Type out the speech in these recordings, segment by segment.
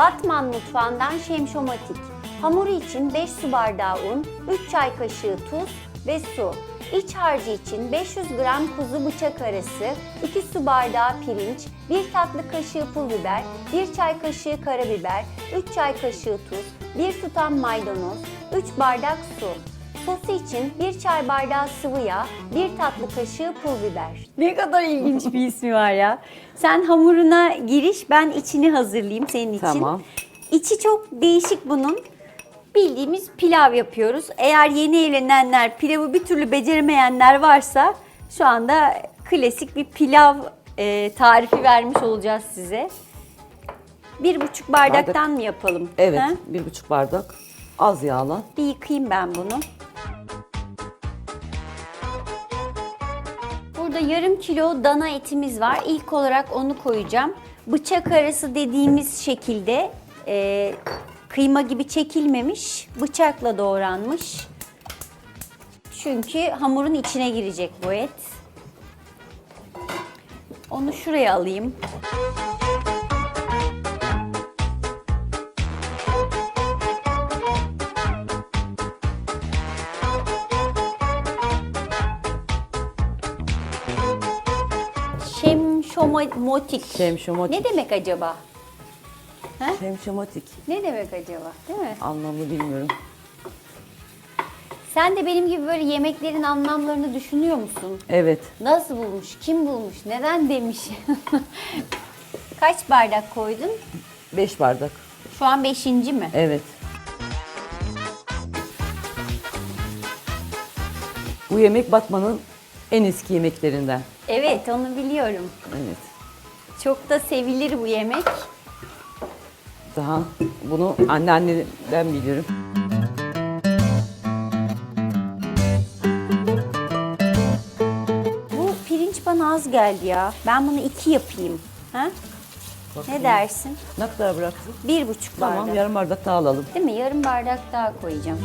Batman mutfağından Şemşomatik. Hamuru için 5 su bardağı un, 3 çay kaşığı tuz ve su. İç harcı için 500 gram kuzu bıçak arası, 2 su bardağı pirinç, 1 tatlı kaşığı pul biber, 1 çay kaşığı karabiber, 3 çay kaşığı tuz, 1 tutam maydanoz, 3 bardak su. Sosu için 1 çay bardağı sıvı yağ, 1 tatlı kaşığı pul biber. Ne kadar ilginç bir ismi var ya. Sen hamuruna giriş, ben içini hazırlayayım senin için. Tamam. İçi çok değişik bunun. Bildiğimiz pilav yapıyoruz. Eğer yeni evlenenler, pilavı bir türlü beceremeyenler varsa şu anda klasik bir pilav e, tarifi vermiş olacağız size. Bir buçuk bardaktan mı yapalım? Evet, Ha? bir buçuk bardak. Az yağla. Bir yıkayayım ben bunu. Yarım kilo dana etimiz var. İlk olarak onu koyacağım. Bıçak arası dediğimiz şekilde e, kıyma gibi çekilmemiş, bıçakla doğranmış. Çünkü hamurun içine girecek bu et. Onu şuraya alayım. Şemşomotik. Şemşomotik. Ne demek acaba? Şemşomatik. Ne demek acaba? Değil mi? Anlamı bilmiyorum. Sen de benim gibi böyle yemeklerin anlamlarını düşünüyor musun? Evet. Nasıl bulmuş? Kim bulmuş? Neden demiş? Kaç bardak koydun? Beş bardak. Şu an beşinci mi? Evet. Bu yemek Batman'ın en eski yemeklerinden. Evet, onu biliyorum. Evet. Çok da sevilir bu yemek. Daha bunu anneannemden biliyorum. Bu pirinç bana az geldi ya. Ben bunu iki yapayım. Ha? Ne dersin? Ne kadar bıraktın? Bir buçuk Tamam, bardak. yarım bardak daha alalım. Değil mi? Yarım bardak daha koyacağım.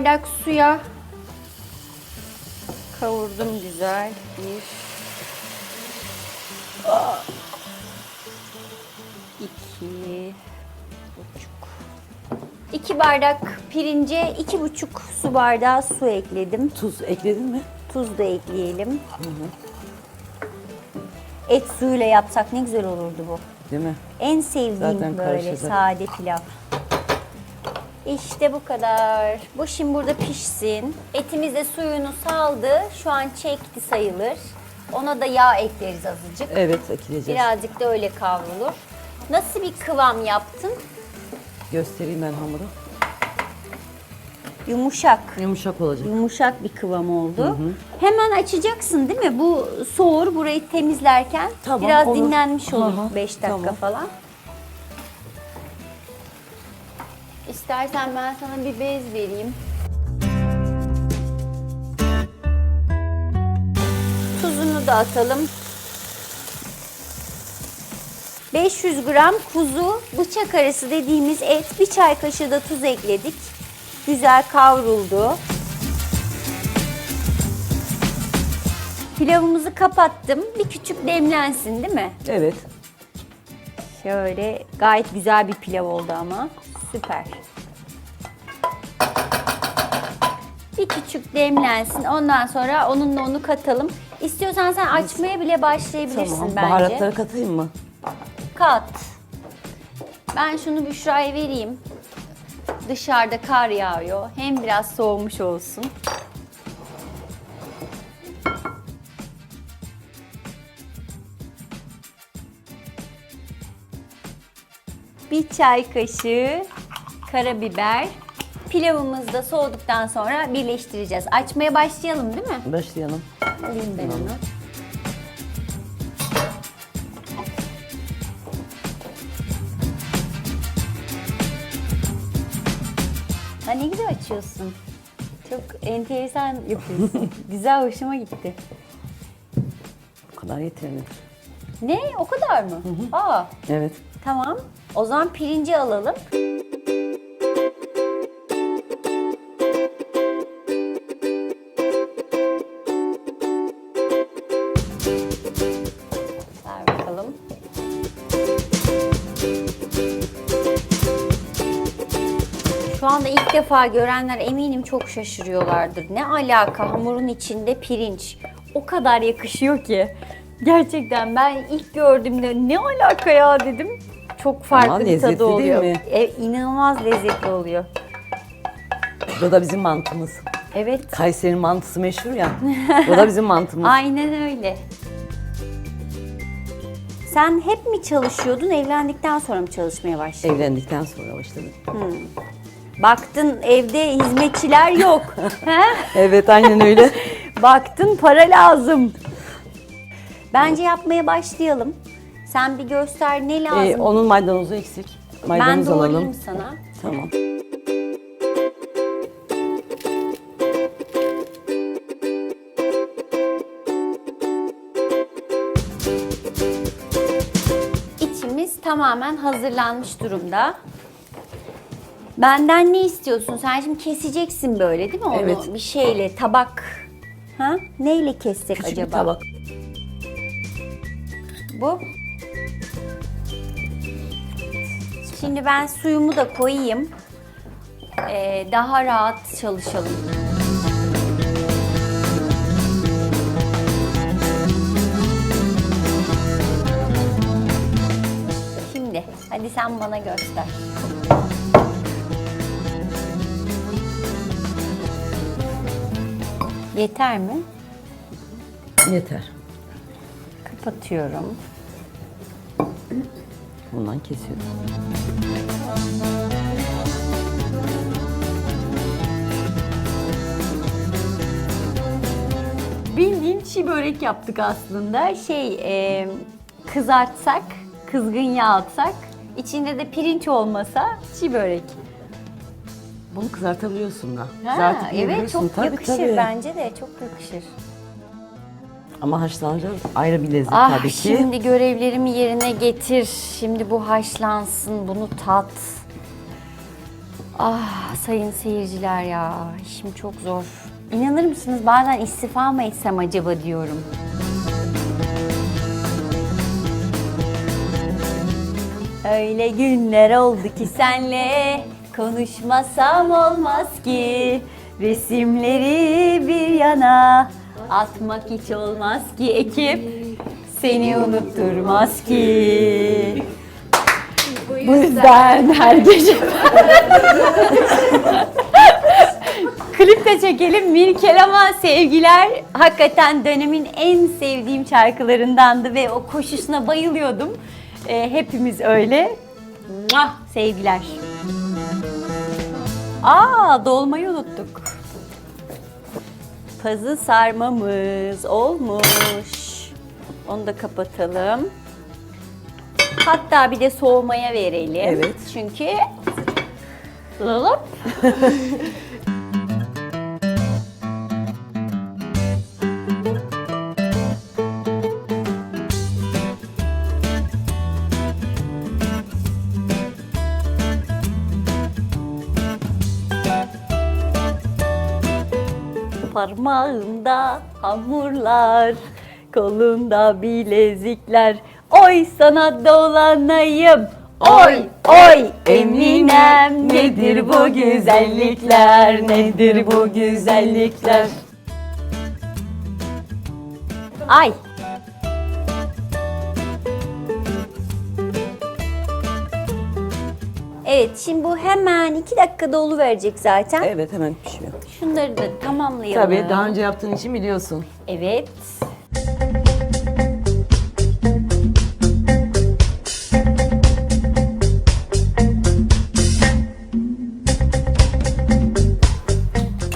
Bardak suya kavurdum güzel. Bir. İki. Buçuk. 2 bardak pirince iki buçuk su bardağı su ekledim. Tuz ekledin mi? Tuz da ekleyelim. Et suyuyla yapsak ne güzel olurdu bu. Değil mi? En sevdiğim Zaten böyle karışacak. sade pilav. İşte bu kadar. Bu şimdi burada pişsin. Etimiz de suyunu saldı. Şu an çekti sayılır. Ona da yağ ekleriz azıcık. Evet, ekleyeceğiz. Birazcık da öyle kavrulur. Nasıl bir kıvam yaptın? Göstereyim ben hamuru. Yumuşak. Yumuşak olacak. yumuşak bir kıvam oldu. Hemen açacaksın değil mi? Bu soğur burayı temizlerken Tamam, biraz olur. dinlenmiş olur Aha, 5 dakika tamam. falan. İstersen ben sana bir bez vereyim. Tuzunu da atalım. 500 gram kuzu bıçak arası dediğimiz et, bir çay kaşığı da tuz ekledik. Güzel kavruldu. Pilavımızı kapattım. Bir küçük demlensin değil mi? Evet. Şöyle gayet güzel bir pilav oldu ama. Süper. Bir küçük demlensin. Ondan sonra onunla onu katalım. İstiyorsan sen açmaya bile başlayabilirsin Tamam. bence. Baharatları katayım mı? Kat. Ben şunu Büşra'ya vereyim. Dışarıda kar yağıyor. Hem biraz soğumuş olsun. Bir çay kaşığı karabiber. Pilavımız da soğuduktan sonra birleştireceğiz. Açmaya başlayalım değil mi? Başlayalım. Alayım ben onu. Ha ne güzel açıyorsun. Çok enteresan yapıyorsun. güzel hoşuma gitti. Bu kadar yeterli. Ne? O kadar mı? Aa, Evet. tamam. O zaman pirinci alalım. İlk defa görenler eminim çok şaşırıyorlardır. Ne alaka hamurun içinde pirinç. O kadar yakışıyor ki. Gerçekten ben ilk gördüğümde ne alaka ya dedim. Çok farklı Ama bir lezzetli tadı değil oluyor. mi? E, inanılmaz lezzetli oluyor. Bu da bizim mantımız. Evet. Kayseri'nin mantısı meşhur ya. Bu da bizim mantımız. Aynen öyle. Sen hep mi çalışıyordun? Evlendikten sonra mı çalışmaya başladın? Evlendikten sonra başladım. Baktın evde hizmetçiler yok. Evet aynen öyle. Baktın para lazım. Bence yapmaya başlayalım. Sen bir göster ne lazım. Ee, onun maydanozu eksik. ben Maydanoz doğrayayım alalım. sana. Tamam. İçimiz tamamen hazırlanmış durumda. Benden ne istiyorsun? Sen şimdi keseceksin böyle değil mi onu? Evet. Bir şeyle, tabak. Ha? Neyle kessek Küçük acaba? bir tabak. Bu. Şimdi ben suyumu da koyayım. Ee, daha rahat çalışalım. Şimdi hadi sen bana göster. Yeter mi? Yeter. Kapatıyorum. Bundan kesiyoruz. Bildiğin çiğ börek yaptık aslında. Şey e, kızartsak, kızgın yağ atsak, içinde de pirinç olmasa çiğ börek. Bunu kızartabiliyorsun da. Ha, evet çok Tabii, yakışır tabii. bence de çok yakışır. Ama haşlanınca ayrı bir lezzet Ah tabii ki. şimdi görevlerimi yerine getir. Şimdi bu haşlansın, bunu tat. Ah sayın seyirciler ya, işim çok zor. İnanır mısınız bazen istifa mı etsem acaba diyorum. Öyle günler oldu ki senle konuşmasam olmaz ki Resimleri bir yana atmak hiç olmaz ki ekip seni unutturmaz ki Bu yüzden her gece Klip de çekelim Mirkel ama sevgiler hakikaten dönemin en sevdiğim şarkılarındandı ve o koşusuna bayılıyordum. Ee, hepimiz öyle. Muah, sevgiler. Aa dolmayı unuttuk. Pazı sarmamız olmuş. Onu da kapatalım. Hatta bir de soğumaya verelim. Evet. Çünkü Lılıp. Parmağında hamurlar, kolunda bilezikler. Oy sana dolanayım. Oy oy Eminem nedir bu güzellikler nedir bu güzellikler Ay Evet şimdi bu hemen iki dakikada oluverecek zaten. Evet hemen pişiyor. Şunları da tamamlayalım. Tabii daha önce yaptığın için biliyorsun. Evet.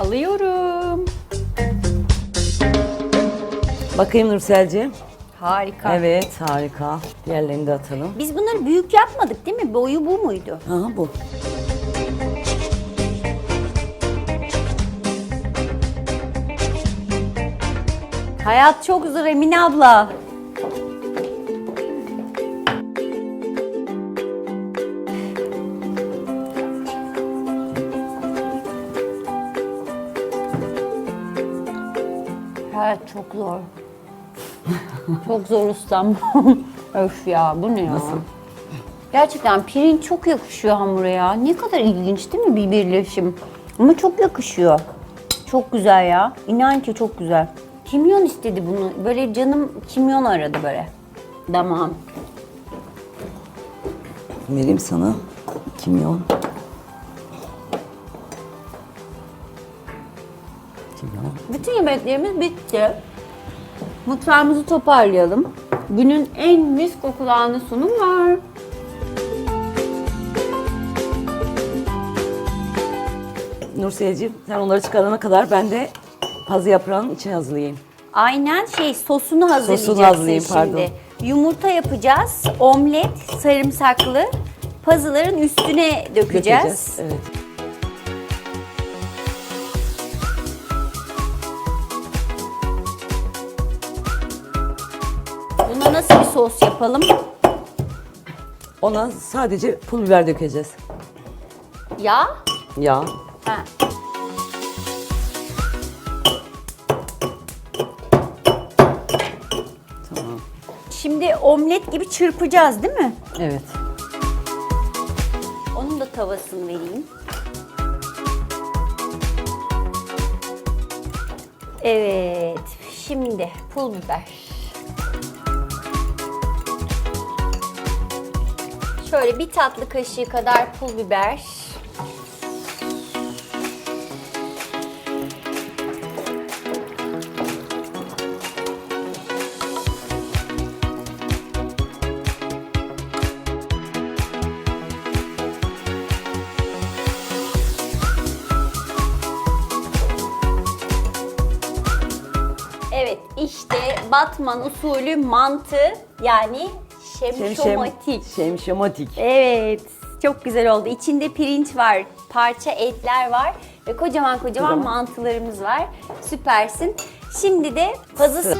Alıyorum. Bakayım Nurselciğim. Harika. Evet harika. Diğerlerini de atalım. Biz bunları büyük yapmadık değil mi? Boyu bu muydu? Aha bu. Hayat çok zor Emine abla. Hayat çok zor. Çok zor ustam. Öf ya bu ne ya? Nasıl? Gerçekten pirinç çok yakışıyor hamura ya. Ne kadar ilginç değil mi bir birleşim? Ama çok yakışıyor. Çok güzel ya. İnan ki çok güzel. Kimyon istedi bunu. Böyle canım kimyon aradı böyle. Tamam. Vereyim sana kimyon. Kimyon. Bütün yemeklerimiz bitti. Mutfağımızı toparlayalım. Günün en mis kokulanı sunum var. Nursiyeciğim sen onları çıkarana kadar ben de pazı yaprağının içine hazırlayayım. Aynen şey sosunu hazırlayacaksın Sosunu hazırlayayım, şimdi. pardon. Yumurta yapacağız. Omlet sarımsaklı. Pazıların üstüne dökeceğiz. Evet. Sos yapalım? Ona sadece pul biber dökeceğiz. Ya? Yağ. Ha. Tamam. Şimdi omlet gibi çırpacağız değil mi? Evet. Onun da tavasını vereyim. Evet, şimdi pul biber. Şöyle bir tatlı kaşığı kadar pul biber. Evet, işte Batman usulü mantı yani şemşomatik. Şemşomatik. Evet, çok güzel oldu. İçinde pirinç var, parça etler var ve kocaman kocaman Kocaman. mantılarımız var. Süpersin. Şimdi de pazı